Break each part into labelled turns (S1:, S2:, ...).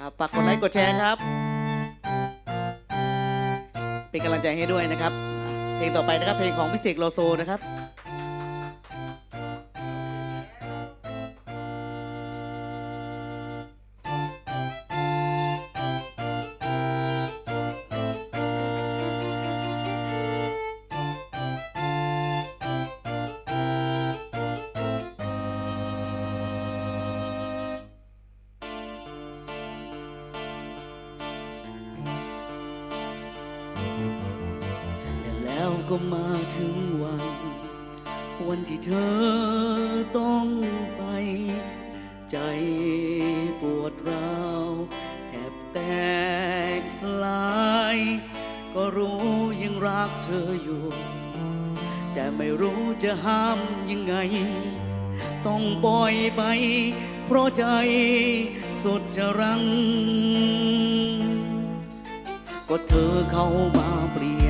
S1: ครับฝากกดไลค์กดแชร์ครับ เป็นกำลังใจให้ด้วยนะครับ เพลงต่อไปนะครับเพลงของพิเศษโลโซนะครับ ก็มาถึงวัน วันที่เธอต้องไป ใจปวดร้าวแทบแตกสลาย ก็รู้ยังรักเธออยู่ แต่ไม่รู้จะห้ามยังไง ต้องปล่อยไป เพราะใจสุดจะรัง ก็เธอเข้ามาเปลี่ยน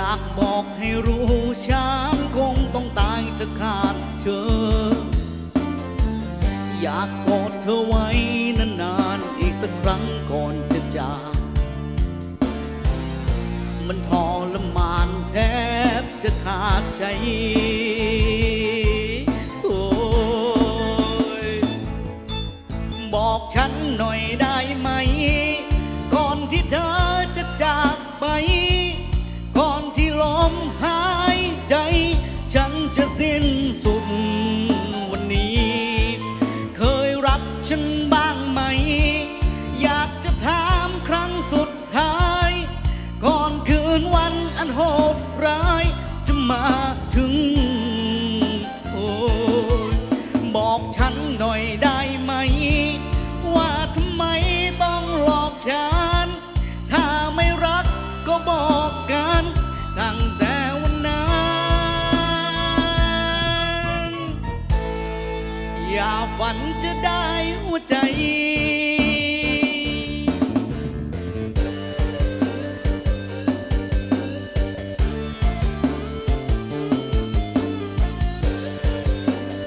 S1: อยากบอกให้รู้ฉันคงต้องตายจะขาดเธอ อยากกอดเธอไว้นานๆอีกสักครั้งก่อน มหายใจ ฉันจะสิ้นสุด ฝันจะได้หัวใจ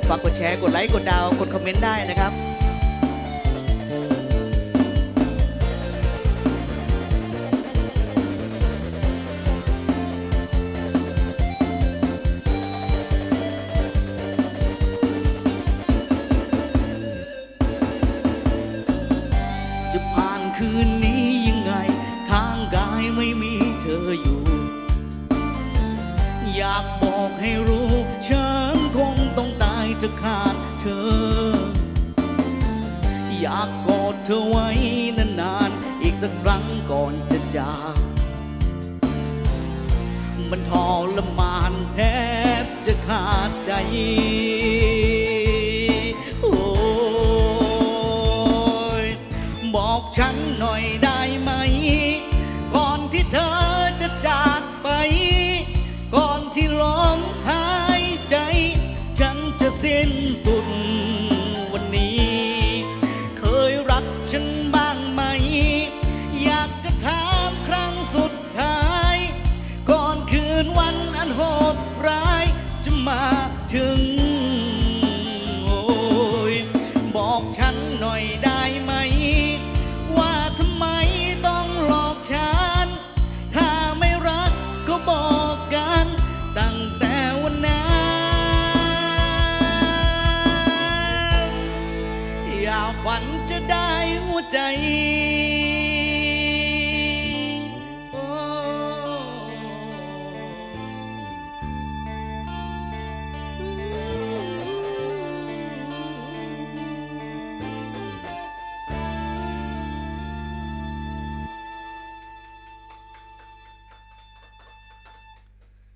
S1: ฝากกดแชร์ กดไลค์ กดดาว กดคอมเมนต์ได้นะครับ จะผ่านคืนนี้ยังไง ข้างกายไม่มีเธออยู่ อยากบอกให้รู้ ฉันคงต้องตายจะขาดเธอ อยากกอดเธอไว้นานๆ อีกสักครั้งก่อนจะจากมันทรมานแทบจะขาดใจ สิ้นสุดวันนี้ เคยรักฉันบ้างไหม อยากจะถามครั้งสุดท้าย ก่อนคืนวันอันโหดร้ายจะมาถึง